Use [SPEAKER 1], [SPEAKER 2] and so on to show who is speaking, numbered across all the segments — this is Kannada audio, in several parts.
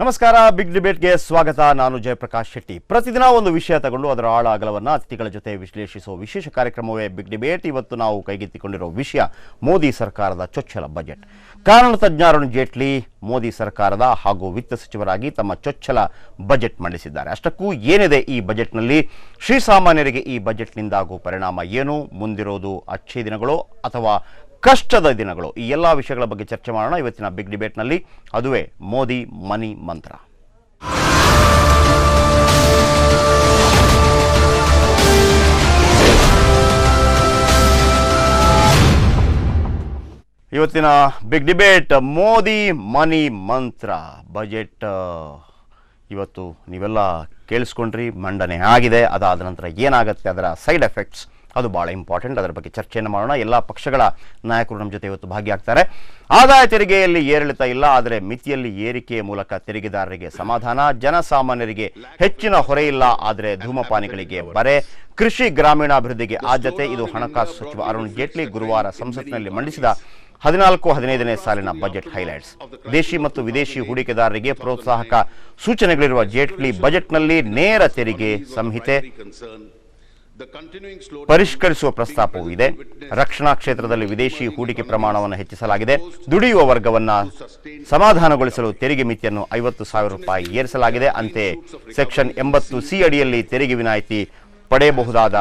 [SPEAKER 1] ನಮಸ್ಕಾರ ಬಿಗ್ ಡಿಬೇಟ್ಗೆ ಸ್ವಾಗತ. ನಾನು ಜಯಪ್ರಕಾಶ್ ಶೆಟ್ಟಿ. ಪ್ರತಿದಿನ ಒಂದು ವಿಷಯ ತಗೊಂಡು ಅದರ ಆಳ ಅಗಲವನ್ನು ಅತಿಥಿಗಳ ಜೊತೆ ವಿಶ್ಲೇಷಿಸುವ ವಿಶೇಷ ಕಾರ್ಯಕ್ರಮವೇ ಬಿಗ್ ಡಿಬೇಟ್ ಇವತ್ತು ನಾವು ಕೈಗೆತ್ತಿಕೊಂಡಿರೋ ವಿಷಯ, ಮೋದಿ ಸರ್ಕಾರದ ಚೊಚ್ಚಲ ಬಜೆಟ್. ಕಾರಣ ತಜ್ಞ ಅರುಣ್ ಜೇಟ್ಲಿ ಮೋದಿ ಸರ್ಕಾರದ ಹಾಗೂ ವಿತ್ತ ಸಚಿವರಾಗಿ ತಮ್ಮ ಚೊಚ್ಚಲ ಬಜೆಟ್ ಮಂಡಿಸಿದ್ದಾರೆ. ಅಷ್ಟಕ್ಕೂ ಏನಿದೆ ಈ ಬಜೆಟ್ನಲ್ಲಿ? ಶ್ರೀಸಾಮಾನ್ಯರಿಗೆ ಈ ಬಜೆಟ್ನಿಂದಾಗುವ ಪರಿಣಾಮ ಏನು? ಮುಂದಿರೋದು ಅಚ್ಚೇ ದಿನಗಳು ಅಥವಾ ಕಷ್ಟದ ದಿನಗಳು. ಈ ಎಲ್ಲ ವಿಷಯಗಳ ಬಗ್ಗೆ ಚರ್ಚೆ ಮಾಡೋಣ ಇವತ್ತಿನ ಬಿಗ್ ಡಿಬೇಟ್ನಲ್ಲಿ. ಅದುವೇ ಮೋದಿ ಮನಿ ಮಂತ್ರ. ಇವತ್ತಿನ ಬಿಗ್ ಡಿಬೇಟ್, ಮೋದಿ ಮನಿ ಮಂತ್ರ. ಬಜೆಟ್, ಇವತ್ತು ನೀವೆಲ್ಲ ಕೇಳಿಸ್ಕೊಂಡ್ರಿ, ಮಂಡನೆ ಆಗಿದೆ. ಅದಾದ ನಂತರ ಏನಾಗುತ್ತೆ ಅದರ ಸೈಡ್ ಎಫೆಕ್ಟ್ಸ್ ಅದು ಭಾಳ ಇಂಪಾರ್ಟೆಂಟ್ ಅದರ ಬಗ್ಗೆ ಚರ್ಚೆಯನ್ನು ಮಾಡೋಣ. ಎಲ್ಲ ಪಕ್ಷಗಳ ನಾಯಕರು ನಮ್ಮ ಜೊತೆ ಇವತ್ತು ಭಾಗಿಯಾಗ್ತಾರೆ. ಆದಾಯ ತೆರಿಗೆಯಲ್ಲಿ ಏರಿಳಿತ ಇಲ್ಲ, ಆದರೆ ಮಿತಿಯಲ್ಲಿ ಏರಿಕೆಯ ಮೂಲಕ ತೆರಿಗೆದಾರರಿಗೆ ಸಮಾಧಾನ. ಜನಸಾಮಾನ್ಯರಿಗೆ ಹೆಚ್ಚಿನ ಹೊರೆ ಇಲ್ಲ, ಆದರೆ ಧೂಮಪಾನಿಗಳಿಗೆ ಬರೆ. ಕೃಷಿ ಗ್ರಾಮೀಣಾಭಿವೃದ್ಧಿಗೆ ಆದ್ಯತೆ. ಇದು ಹಣಕಾಸು ಸಚಿವ ಅರುಣ್ ಜೇಟ್ಲಿ ಗುರುವಾರ ಸಂಸತ್ನಲ್ಲಿ ಮಂಡಿಸಿದ ಹದಿನಾಲ್ಕು, ಹದಿನೈದನೇ ಸಾಲಿನ ಬಜೆಟ್ ಹೈಲೈಟ್ಸ್ ದೇಶಿ ಮತ್ತು ವಿದೇಶಿ ಹೂಡಿಕೆದಾರರಿಗೆ ಪ್ರೋತ್ಸಾಹಕ ಸೂಚನೆಗಳಿರುವ ಜೇಟ್ಲಿ ಬಜೆಟ್ನಲ್ಲಿ ನೇರ ತೆರಿಗೆ ಸಂಹಿತೆ. ಪರಿಷ್ಕರಿಸುವ ಪ್ರಸ್ತಾಪವೂ ಇದೆ. ರಕ್ಷಣಾ ಕ್ಷೇತ್ರದಲ್ಲಿ ವಿದೇಶಿ ಹೂಡಿಕೆ ಪ್ರಮಾಣವನ್ನು ಹೆಚ್ಚಿಸಲಾಗಿದೆ. ದುಡಿಯುವ ವರ್ಗವನ್ನು ಸಮಾಧಾನಗೊಳಿಸಲು ತೆರಿಗೆ ಮಿತಿಯನ್ನು ಐವತ್ತು ಸಾವಿರ ರೂಪಾಯಿ ಏರಿಸಲಾಗಿದೆ. ಅಂತೆ ಸೆಕ್ಷನ್ ಎಂಬತ್ತು ಸಿ ಅಡಿಯಲ್ಲಿ ತೆರಿಗೆ ವಿನಾಯಿತಿ ಪಡೆಯಬಹುದಾದ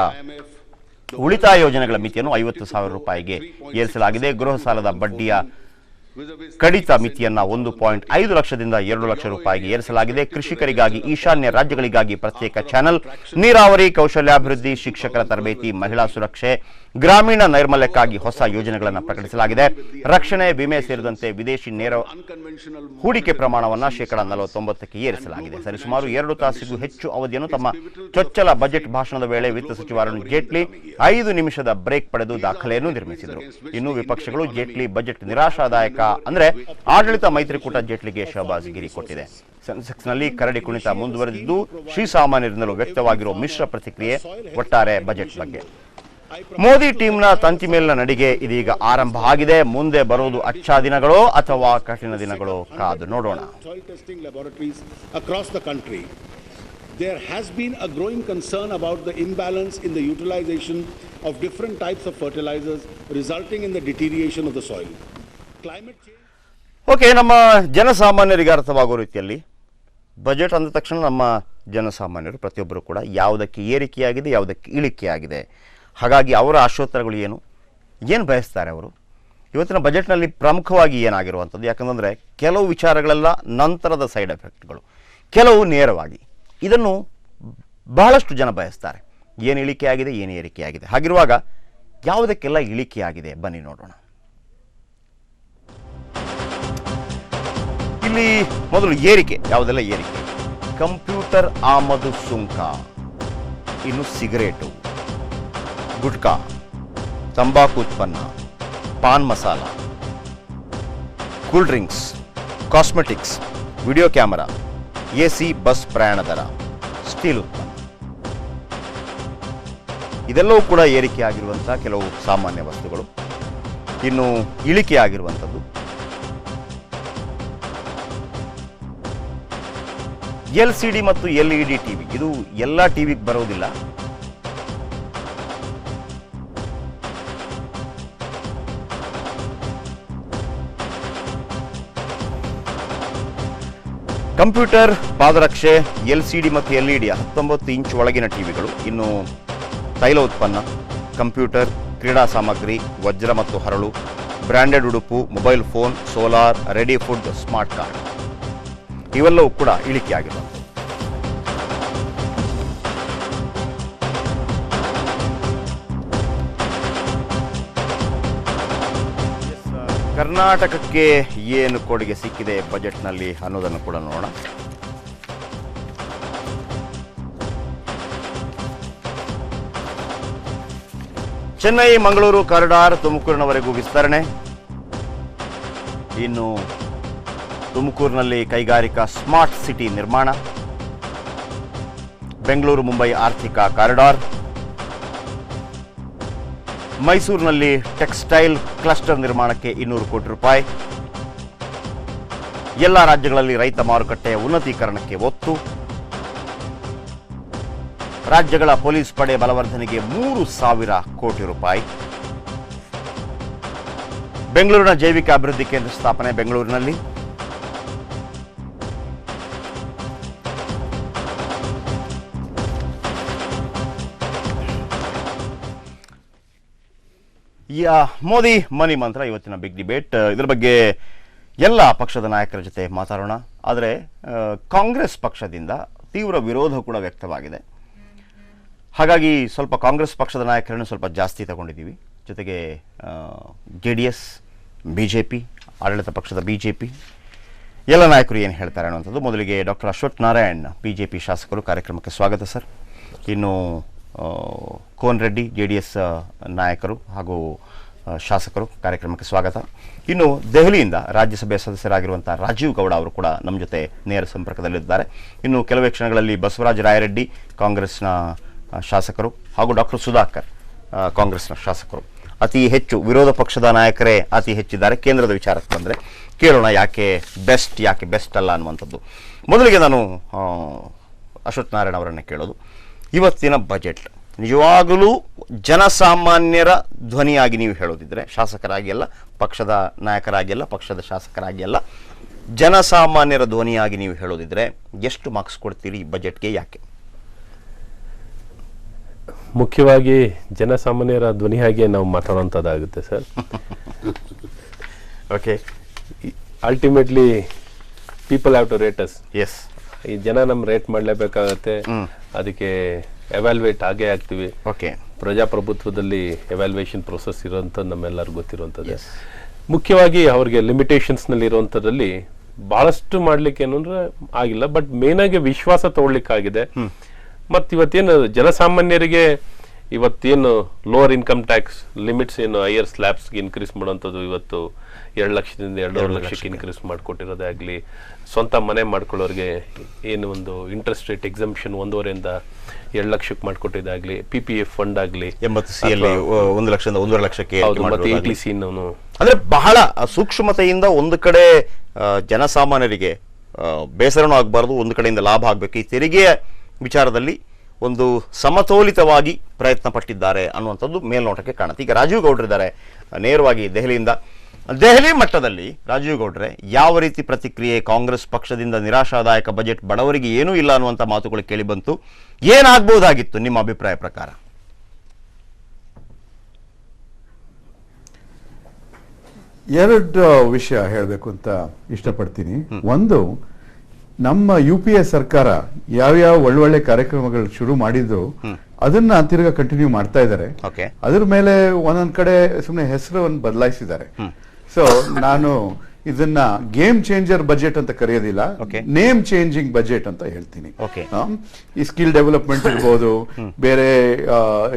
[SPEAKER 1] ಉಳಿತಾಯ ಯೋಜನೆಗಳ ಮಿತಿಯನ್ನು ಐವತ್ತು ಸಾವಿರ ರೂಪಾಯಿಗೆ ಏರಿಸಲಾಗಿದೆ. ಗೃಹ ಸಾಲದ ಬಡ್ಡಿಯ ಕಡಿತ ಮಿತಿಯನ್ನ ಒಂದು ಪಾಯಿಂಟ್ ಐದು ಲಕ್ಷದಿಂದ ಎರಡು ಲಕ್ಷ ರೂಪಾಯಿಗೆ ಏರಿಸಲಾಗಿದೆ. ಕೃಷಿಕರಿಗಾಗಿ, ಈಶಾನ್ಯ ರಾಜ್ಯಗಳಿಗಾಗಿ ಪ್ರತ್ಯೇಕ ಚಾನೆಲ್. ನೀರಾವರಿ, ಕೌಶಲ್ಯಾಭಿವೃದ್ಧಿ, ಶಿಕ್ಷಕರ ತರಬೇತಿ, ಮಹಿಳಾ ಸುರಕ್ಷೆ ಗ್ರಾಮೀಣ ನೈರ್ಮಲ್ಯಕ್ಕಾಗಿ ಹೊಸ ಯೋಜನೆಗಳನ್ನು ಪ್ರಕಟಿಸಲಾಗಿದೆ. ರಕ್ಷಣೆ, ವಿಮೆ ಸೇರಿದಂತೆ ವಿದೇಶಿ ನೇರ ಹೂಡಿಕೆ ಪ್ರಮಾಣವನ್ನು ಶೇಕಡ ನಲವತ್ತೊಂಬತ್ತಕ್ಕೆ ಏರಿಸಲಾಗಿದೆ. ಸರಿಸುಮಾರು ಎರಡು ತಾಸಿಗೂ ಹೆಚ್ಚು ಅವಧಿಯನ್ನು ತಮ್ಮ ಚೊಚ್ಚಲ ಬಜೆಟ್ ಭಾಷಣದ ವೇಳೆ ವಿತ್ತ ಸಚಿವ ಅರುಣ್ ಜೇಟ್ಲಿ ಐದು ನಿಮಿಷದ ಬ್ರೇಕ್ ಪಡೆದು ದಾಖಲೆಯನ್ನು ನಿರ್ಮಿಸಿದರು. ಇನ್ನು ವಿಪಕ್ಷಗಳು ಜೇಟ್ಲಿ ಬಜೆಟ್ ನಿರಾಶಾದಾಯಕ ಅಂದರೆ ಆಡಳಿತ ಮೈತ್ರಿಕೂಟ ಜೇಟ್ಲಿಗೆ ಶಹಬಾಜ್ಗಿರಿ ಕೊಟ್ಟಿದೆ. ಸೆನ್ಸೆಕ್ಸ್ನಲ್ಲಿ ಕರಡಿ ಕುಣಿತ ಮುಂದುವರೆದಿದ್ದು ಶ್ರೀಸಾಮಾನ್ಯರಿಂದಲೂ ವ್ಯಕ್ತವಾಗಿರುವ ಮಿಶ್ರ ಪ್ರತಿಕ್ರಿಯೆ ಒಟ್ಟಾರೆ ಬಜೆಟ್ ಬಗ್ಗೆ. ಮೋದಿ ಟೀಮ್ನ ತಂತಿ ಮೇಲಿನ ನಡಿಗೆ ಇದೀಗ ಆರಂಭ ಆಗಿದೆ ಮುಂದೆ ಬರುವುದು ಅಚ್ಚ ದಿನಗಳು ಅಥವಾ ಕಠಿಣ ದಿನಗಳು ಕಾದು ನೋಡೋಣ
[SPEAKER 2] there has been a growing concern about the imbalance in the utilization of different types of fertilizers resulting in the deterioration of the soil. Climate change.
[SPEAKER 1] Okay ನಮ್ಮ ಜನಸಾಮಾನ್ಯರಿಗೆ ಅರ್ಥವಾಗೋ ರೀತಿಯಲ್ಲಿ ಬಜೆಟ್ ಅಂದ ತಕ್ಷಣ ನಮ್ಮ ಜನಸಾಮಾನ್ಯರು ಪ್ರತಿಯೊಬ್ಬರು ಕೂಡ ಯಾವುದಕ್ಕೆ ಏರಿಕೆಯಾಗಿದೆ ಯಾವುದಕ್ಕೆ ಇಳಿಕೆಯಾಗಿದೆ ಹಾಗಾಗಿ ಅವರ ಆಶೋತ್ತರಗಳು ಏನು? ಏನು ಬಯಸ್ತಾರೆ ಅವರು? ಇವತ್ತಿನ ಬಜೆಟ್ನಲ್ಲಿ ಪ್ರಮುಖವಾಗಿ ಏನಾಗಿರುವಂಥದ್ದು? ಯಾಕಂತಂದರೆ ಕೆಲವು ವಿಚಾರಗಳೆಲ್ಲ ನಂತರದ ಸೈಡ್ ಎಫೆಕ್ಟ್ಗಳು. ಕೆಲವು ನೇರವಾಗಿ. ಇದನ್ನು ಬಹಳಷ್ಟು ಜನ ಬಯಸ್ತಾರೆ. ಏನು ಇಳಿಕೆ ಆಗಿದೆ ಏನು ಏರಿಕೆಯಾಗಿದೆ? ಹಾಗಿರುವಾಗ ಯಾವುದಕ್ಕೆಲ್ಲ ಇಳಿಕೆ ಆಗಿದೆ ಬನ್ನಿ ನೋಡೋಣ. ಇಲ್ಲಿ ಮೊದಲು ಏರಿಕೆ. ಯಾವುದೆಲ್ಲ ಏರಿಕೆ? ಕಂಪ್ಯೂಟರ್ ಆಮದು ಸುಂಕ. ಇನ್ನು ಸಿಗರೇಟು. ಗುಟ್ಕಾ, ತಂಬಾಕು ಉತ್ಪನ್ನ, pan masala, cool drinks, cosmetics, video camera A C bus ಪ್ರಯಾಣ ದರ, ಸ್ಟೀಲ್ ಉತ್ಪನ್ನ. ಇದೆಲ್ಲವೂ ಕೂಡ ಏರಿಕೆ ಆಗಿರುವಂಥ ಕೆಲವು ಸಾಮಾನ್ಯ ವಸ್ತುಗಳು. ಇನ್ನು ಇಳಿಕೆ ಆಗಿರುವಂಥದ್ದು ಎಲ್ ಸಿ ಡಿ ಮತ್ತು L E D T V ಇದು ಎಲ್ಲ ಟಿವಿಗೆ ಬರೋದಿಲ್ಲ. ಕಂಪ್ಯೂಟರ್, ಪಾದರಕ್ಷೆ, ಎಲ್ ಸಿ ಡಿ ಮತ್ತು ಎಲ್ ಇ ಡಿಯ ಹತ್ತೊಂಬತ್ತು ಇಂಚ್ ಒಳಗಿನ ಟಿವಿಗಳು ಇನ್ನು ತೈಲ ಉತ್ಪನ್ನ, ಕಂಪ್ಯೂಟರ್, ಕ್ರೀಡಾ ಸಾಮಗ್ರಿ, ವಜ್ರ ಮತ್ತು ಹರಳು ಬ್ರ್ಯಾಂಡೆಡ್ ಉಡುಪು, mobile phone, solar, ready food, smart card. ಇವೆಲ್ಲವೂ ಕೂಡ ಇಳಿಕೆಯಾಗಿರುವಂಥದ್ದು. ಕರ್ನಾಟಕಕ್ಕೆ ಏನು ಕೊಡುಗೆ ಸಿಕ್ಕಿದೆ ಬಜೆಟ್ನಲ್ಲಿ ಅನ್ನೋದನ್ನು ಕೂಡ ನೋಡೋಣ. ಚೆನ್ನೈ, ಮಂಗಳೂರು ಕಾರಿಡಾರ್ ತುಮಕೂರಿನವರೆಗೂ ವಿಸ್ತರಣೆ. ಇನ್ನು ತುಮಕೂರಿನಲ್ಲಿ ಕೈಗಾರಿಕಾ ಸ್ಮಾರ್ಟ್ ಸಿಟಿ ನಿರ್ಮಾಣ. ಬೆಂಗಳೂರು, ಮುಂಬೈ ಆರ್ಥಿಕ ಕಾರಿಡಾರ್. ಮೈಸೂರಿನಲ್ಲಿ ಟೆಕ್ಸ್ಟೈಲ್ ಕ್ಲಸ್ಟರ್ ನಿರ್ಮಾಣಕ್ಕೆ ಇನ್ನೂರು ಕೋಟಿ ರೂಪಾಯಿ. ಎಲ್ಲ ರಾಜ್ಯಗಳಲ್ಲಿ ರೈತ ಮಾರುಕಟ್ಟೆಯ ಉನ್ನತೀಕರಣಕ್ಕೆ ಒತ್ತು. ರಾಜ್ಯಗಳ ಪೊಲೀಸ್ ಪಡೆ ಬಲವರ್ಧನೆಗೆ ಮೂರು ಸಾವಿರ ಕೋಟಿ ರೂಪಾಯಿ. ಬೆಂಗಳೂರಿನ ಜೈವಿಕ ಅಭಿವೃದ್ಧಿ ಕೇಂದ್ರ ಸ್ಥಾಪನೆ ಬೆಂಗಳೂರಿನಲ್ಲಿ. ಮೋದಿ ಮನಿ ಮಂತ್ರ ಇವತ್ತಿನ ಬಿಗ್ ಡಿಬೇಟ್ ಇದರ ಬಗ್ಗೆ ಎಲ್ಲ ಪಕ್ಷದ ನಾಯಕರ ಜೊತೆ ಮಾತಾಡೋಣ. ಆದರೆ ಕಾಂಗ್ರೆಸ್ ಪಕ್ಷದಿಂದ ತೀವ್ರ ವಿರೋಧ ಕೂಡ ವ್ಯಕ್ತವಾಗಿದೆ. ಹಾಗಾಗಿ ಸ್ವಲ್ಪ ಕಾಂಗ್ರೆಸ್ ಪಕ್ಷದ ನಾಯಕರನ್ನು ಸ್ವಲ್ಪ ಜಾಸ್ತಿ ತಗೊಂಡಿದ್ದೀವಿ. ಜೊತೆಗೆ J D S, B J P, ಆಡಳಿತ ಪಕ್ಷದ ಬಿ ಜೆ ಪಿ, ಎಲ್ಲ ನಾಯಕರು ಏನು ಹೇಳ್ತಾರೆ ಅನ್ನುವಂಥದ್ದು ಮೊದಲಿಗೆ doctor Ashwath Narayan, B J P ಶಾಸಕರು ಕಾರ್ಯಕ್ರಮಕ್ಕೆ ಸ್ವಾಗತ ಸರ್. ಇನ್ನು ಕೋನ್ ರೆಡ್ಡಿ ಜೆ ಡಿ ಎಸ್ ನಾಯಕರು ಹಾಗೂ ಶಾಸಕರು ಕಾರ್ಯಕ್ರಮಕ್ಕೆ ಸ್ವಾಗತ. ಇನ್ನು ದೆಹಲಿಯಿಂದ ರಾಜ್ಯಸಭೆಯ ಸದಸ್ಯರಾಗಿರುವಂಥ ರಾಜೀವ್ ಗೌಡ ಅವರು ಕೂಡ ನಮ್ಮ ಜೊತೆ ನೇರ ಸಂಪರ್ಕದಲ್ಲಿದ್ದಾರೆ. ಇನ್ನು ಕೆಲವೇ ಕ್ಷಣಗಳಲ್ಲಿ ಬಸವರಾಜ ರಾಯರೆಡ್ಡಿ, ಕಾಂಗ್ರೆಸ್ನ ಶಾಸಕರು ಹಾಗೂ ಡಾಕ್ಟರ್ ಸುಧಾಕರ್ ಕಾಂಗ್ರೆಸ್ನ ಶಾಸಕರು. ಅತಿ ಹೆಚ್ಚು ವಿರೋಧ ಪಕ್ಷದ ನಾಯಕರೇ ಅತಿ ಹೆಚ್ಚಿದ್ದಾರೆ. ಕೇಂದ್ರದ ವಿಚಾರಕ್ಕೆ ಬಂದರೆ ಕೇಳೋಣ ಯಾಕೆ ಬೆಸ್ಟ್ ಯಾಕೆ ಬೆಸ್ಟ್ ಅಲ್ಲ ಅನ್ನುವಂಥದ್ದು. ಮೊದಲಿಗೆ ನಾನು ಅಶ್ವತ್ಥನಾರಾಯಣ ಅವರನ್ನು ಕೇಳೋದು. ಇವತ್ತಿನ ಬಜೆಟ್. ನಿಜವಾಗಲೂ ಜನಸಾಮಾನ್ಯರ ಧ್ವನಿಯಾಗಿ ನೀವು ಹೇಳೋದಿದ್ರೆ ಶಾಸಕರಾಗಿ ಅಲ್ಲ ಪಕ್ಷದ ನಾಯಕರಾಗಿ ಅಲ್ಲ ಪಕ್ಷದ ಶಾಸಕರಾಗಿ ಅಲ್ಲ ಜನಸಾಮಾನ್ಯರ ಧ್ವನಿಯಾಗಿ ನೀವು ಹೇಳೋದಿದ್ರೆ ಎಷ್ಟು ಮಾರ್ಕ್ಸ್ ಕೊಡ್ತೀರಿ ಈ ಬಜೆಟ್ಗೆ ಯಾಕೆ?
[SPEAKER 3] ಮುಖ್ಯವಾಗಿ ಜನಸಾಮಾನ್ಯರ ಧ್ವನಿಯಾಗಿ ನಾವು ಮಾತಾಡುವಂಥದ್ದಾಗುತ್ತೆ sir.
[SPEAKER 1] Okay
[SPEAKER 3] ultimately people have to rate us
[SPEAKER 1] S
[SPEAKER 3] ಈ ಜನ ನಮ್ ರೇಟ್ ಮಾಡ್ಲೇಬೇಕಾಗತ್ತೆ. ಅದಕ್ಕೆ ಎವ್ಯಾಲ್ವೇಟ್ ಆಗೇ ಆಗ್ತೀವಿ.
[SPEAKER 1] ಓಕೆ
[SPEAKER 3] ಪ್ರಜಾಪ್ರಭುತ್ವದಲ್ಲಿ ಎವ್ಯಾಲ್ಯೂಯೇಷನ್ ಪ್ರೊಸೆಸ್ ಇರೋಂಥದ್ದು ನಮ್ಮೆಲ್ಲರಿಗೂ ಗೊತ್ತಿರುವಂಥದ್ದು ಮುಖ್ಯವಾಗಿ ಅವ್ರಿಗೆ ಲಿಮಿಟೇಷನ್ಸ್ನಲ್ಲಿ ಇರುವಂಥದ್ರಲ್ಲಿ ಬಹಳಷ್ಟು ಮಾಡ್ಲಿಕ್ಕೆ ಏನು ಅಂದ್ರೆ ಆಗಿಲ್ಲ ಬಟ್ ಮೇನ್ ಆಗಿ ವಿಶ್ವಾಸ ತಗೊಳ್ಲಿಕ್ಕಾಗಿದೆ ಮತ್ತು ಇವತ್ತೇನು ಜನಸಾಮಾನ್ಯರಿಗೆ ಇವತ್ತೇನು ಲೋವರ್ ಇನ್ಕಮ್ ಟ್ಯಾಕ್ಸ್ ಲಿಮಿಟ್ಸ್ ಏನು ಹೈಯರ್ ಸ್ಲ್ಯಾಬ್ಸ್ಗೆ ಇನ್ಕ್ರೀಸ್ ಮಾಡುವಂಥದ್ದು ಇವತ್ತು ಎರಡು ಲಕ್ಷದಿಂದ ಎರಡೂವರೆ ಲಕ್ಷಕ್ಕೆ ಇನ್ಕ್ರೀಸ್ ಮಾಡಿಕೊಟ್ಟಿರೋದೇ ಆಗಲಿ ಸ್ವಂತ ಮನೆ ಮಾಡ್ಕೊಳ್ಳೋರಿಗೆ ಏನು ಒಂದು ಇಂಟ್ರೆಸ್ಟ್ ರೇಟ್ ಎಕ್ಸಮ್ಷನ್ ಒಂದೂವರೆಯಿಂದ ಎರಡು ಲಕ್ಷಕ್ಕೆ ಮಾಡಿಕೊಟ್ಟಿದ್ದಾಗಲಿ ಪಿ ಪಿ ಎಫ್ ಫಂಡ್ ಆಗಲಿ
[SPEAKER 1] ಎಂಬತ್ತು ಸಿ ಎಲ್ ಒಂದು ಲಕ್ಷದಿಂದ ಒಂದೂವರೆ ಲಕ್ಷಕ್ಕೆ
[SPEAKER 3] ಮತ್ತೆ ಸಿ ನಾವು
[SPEAKER 1] ಅಂದ್ರೆ ಬಹಳ ಸೂಕ್ಷ್ಮತೆಯಿಂದ ಒಂದು ಕಡೆ ಜನಸಾಮಾನ್ಯರಿಗೆ ಬೇಸರನೂ ಆಗಬಾರ್ದು ಒಂದು ಕಡೆಯಿಂದ ಲಾಭ ಆಗಬೇಕು. ಈ ತೆರಿಗೆಯ ವಿಚಾರದಲ್ಲಿ ಒಂದು ಸಮತೋಲಿತವಾಗಿ ಪ್ರಯತ್ನ ಪಟ್ಟಿದ್ದಾರೆ ಅನ್ನುವಂಥದ್ದು ಮೇಲ್ನೋಟಕ್ಕೆ ಕಾಣುತ್ತೆ. ಈಗ ರಾಜೀವ್ ಗೌಡ್ರಿದ್ದಾರೆ ನೇರವಾಗಿ ದೆಹಲಿಯಿಂದ. ದೆಹಲಿ ಮಟ್ಟದಲ್ಲಿ ರಾಜೀವ್ ಗೌಡ್ರೆ ಯಾವ ರೀತಿ ಪ್ರತಿಕ್ರಿಯೆ ಕಾಂಗ್ರೆಸ್ ಪಕ್ಷದಿಂದ ನಿರಾಶಾದಾಯಕ ಬಜೆಟ್ ಬಡವರಿಗೆ ಏನೂ ಇಲ್ಲ ಅನ್ನುವಂಥ ಮಾತುಗಳು ಕೇಳಿ ಬಂತು. ಏನಾಗಬಹುದಾಗಿತ್ತು ನಿಮ್ಮ ಅಭಿಪ್ರಾಯ ಪ್ರಕಾರ?
[SPEAKER 4] ಎರಡು ವಿಷಯ ಹೇಳಬೇಕು ಅಂತ ಇಷ್ಟಪಡ್ತೀನಿ. ಒಂದು ನಮ್ಮ ಯು ಪಿ ಎ ಸರ್ಕಾರ ಯಾವ್ಯಾವ ಒಳ್ಳೊಳ್ಳೆ ಕಾರ್ಯಕ್ರಮಗಳು ಶುರು ಮಾಡಿದ್ರು ಅದನ್ನ ತಿರ್ಗ ಕಂಟಿನ್ಯೂ ಮಾಡ್ತಾ ಇದ್ದಾರೆ. ಅದ್ರ ಮೇಲೆ ಒಂದೊಂದ್ ಕಡೆ ಸುಮ್ಮನೆ ಹೆಸರು ಬದಲಾಯಿಸಿದ್ದಾರೆ. ಸೊ ನಾನು ಇದನ್ನ ಗೇಮ್ ಚೇಂಜರ್ ಬಜೆಟ್ ಅಂತ ಕರೆಯೋದಿಲ್ಲ. ನೇಮ್ ಚೇಂಜಿಂಗ್ ಬಜೆಟ್ ಅಂತ ಹೇಳ್ತೀನಿ. ಈ ಸ್ಕಿಲ್ ಡೆವಲಪ್ಮೆಂಟ್ ಇರ್ಬೋದು ಬೇರೆ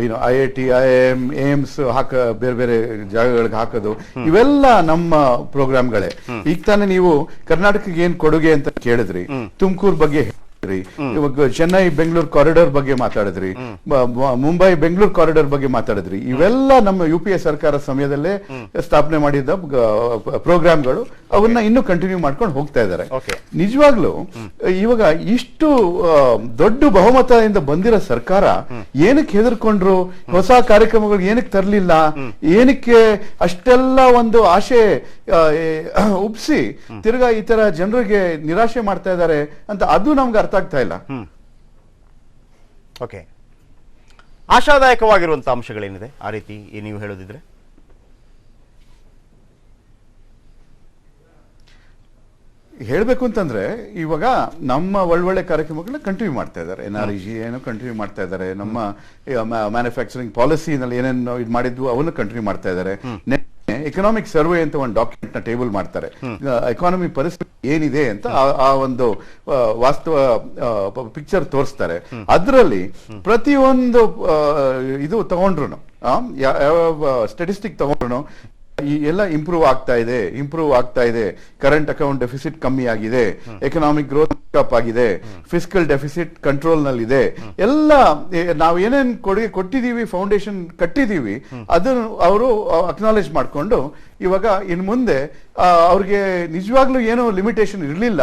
[SPEAKER 4] ಏನು I I T I M AIIMS ಹಾಕ ಬೇರೆ ಬೇರೆ ಜಾಗಗಳಿಗೆ ಹಾಕೋದು ಇವೆಲ್ಲ ನಮ್ಮ ಪ್ರೋಗ್ರಾಮ್ಗಳೇ ಈಗ ತಾನೇ ನೀವು ಕರ್ನಾಟಕಕ್ಕೆ ಏನ್ ಕೊಡುಗೆ ಅಂತ ಕೇಳಿದ್ರಿ ತುಮಕೂರು ಬಗ್ಗೆ ಇವಾಗ ಚೆನ್ನೈ ಬೆಂಗಳೂರು ಕಾರಿಡಾರ್ ಬಗ್ಗೆ ಮಾತಾಡಿದ್ರಿ. ಮುಂಬೈ ಬೆಂಗಳೂರು ಕಾರಿಡಾರ್ ಬಗ್ಗೆ ಮಾತಾಡಿದ್ರಿ. ಇವೆಲ್ಲ ನಮ್ಮ ಯು ಪಿ ಎ ಸರ್ಕಾರ ಸಮಯದಲ್ಲೇ ಸ್ಥಾಪನೆ ಮಾಡಿದ ಪ್ರೋಗ್ರಾಮ್ಗಳು. ಅವನ್ನ ಇನ್ನು ಕಂಟಿನ್ಯೂ ಮಾಡ್ಕೊಂಡು ಹೋಗ್ತಾ ಇದ್ದಾರೆ. ನಿಜವಾಗ್ಲೂ ಇವಾಗ ಇಷ್ಟು ದೊಡ್ಡ ಬಹುಮತದಿಂದ ಬಂದಿರೋ ಸರ್ಕಾರ ಏನಕ್ಕೆ ಹೆದರ್ಕೊಂಡ್ರು? ಹೊಸ ಕಾರ್ಯಕ್ರಮಗಳು ಏನಕ್ಕೆ ತರಲಿಲ್ಲ? ಏನಕ್ಕೆ ಅಷ್ಟೆಲ್ಲ ಒಂದು ಆಶೆ ಉಪ್ಸಿ ತಿರ್ಗಾ ಈ ತರ ಜನರಿಗೆ ನಿರಾಶೆ ಮಾಡ್ತಾ ಇದ್ದಾರೆ ಅಂತ ಅದು ನಮ್ಗೆ ಅರ್ಥ ಆಗ್ತಾ ಇಲ್ಲ.
[SPEAKER 1] ಓಕೆ ಆಶಾದಾಯಕವಾಗಿರುವಂಥ ಅಂಶಗಳೇನಿದೆ? ಆ ರೀತಿ ನೀವು ಹೇಳೋದಿದ್ರೆ.
[SPEAKER 4] ಹೇಳಬೇಕು ಅಂತಂದ್ರೆ ಇವಾಗ ನಮ್ಮ ಒಳ್ಳೊಳ್ಳೆ ಕಾರ್ಯಕ್ರಮಗಳನ್ನ ಕಂಟಿನ್ಯೂ ಮಾಡ್ತಾ ಇದ್ದಾರೆ. ಎನ್ ಆರ್ ಜಿ ಏನೋ ಕಂಟಿನ್ಯೂ ಮಾಡ್ತಾ ಇದ್ದಾರೆ. ನಮ್ಮ ಮ್ಯಾನುಫ್ಯಾಕ್ಚರಿಂಗ್ ಪಾಲಿಸಿನಲ್ಲಿ ಏನೇನು ಇದು ಮಾಡಿದ್ವು ಅವನ್ನ ಕಂಟಿನ್ಯೂ ಮಾಡ್ತಾ ಇದ್ದಾರೆ. ಎಕನಾಮಿಕ್ ಸರ್ವೆ ಅಂತ ಒಂದು ಡಾಕ್ಯುಮೆಂಟ್ನ ಟೇಬಲ್ ಮಾಡ್ತಾರೆ. ಎಕಾನಮಿ ಪರಿಸ್ಥಿತಿ ಏನಿದೆ ಅಂತ ಆ- ಒಂದು ವಾಸ್ತವ ಪಿಕ್ಚರ್ ತೋರಿಸ್ತಾರೆ. ಅದರಲ್ಲಿ ಪ್ರತಿಯೊಂದು ಇದು ತಗೊಂಡ್ರು ಯಾವ ಸ್ಟೆಟಿಸ್ಟಿಕ್ ತಗೊಂಡ್ರು ಈ ಎಲ್ಲ ಇಂಪ್ರೂವ್ ಆಗ್ತಾ ಇದೆ ಇಂಪ್ರೂವ್ ಆಗ್ತಾ ಇದೆ. ಕರೆಂಟ್ ಅಕೌಂಟ್ ಡೆಫಿಸಿಟ್ ಕಮ್ಮಿ ಆಗಿದೆ. ಎಕನಾಮಿಕ್ ಗ್ರೋತ್ ಅಪ್ ಆಗಿದೆ. ಫಿಸಿಕಲ್ ಡೆಫಿಸಿಟ್ ಕಂಟ್ರೋಲ್ನಲ್ಲಿ ಇದೆ ಎಲ್ಲ ನಾವು ಏನೇನ್ ಕೊಡುಗೆ ಕೊಟ್ಟಿದೀವಿ ಫೌಂಡೇಶನ್ ಕಟ್ಟಿದೀವಿ ಅದನ್ನು ಅವರು ಅಕ್ನಾಲೇಜ್ ಮಾಡ್ಕೊಂಡು ಇವಾಗ ಇನ್ ಮುಂದೆ ಅವ್ರಿಗೆ ನಿಜವಾಗ್ಲೂ ಏನು ಲಿಮಿಟೇಷನ್ ಇರಲಿಲ್ಲ.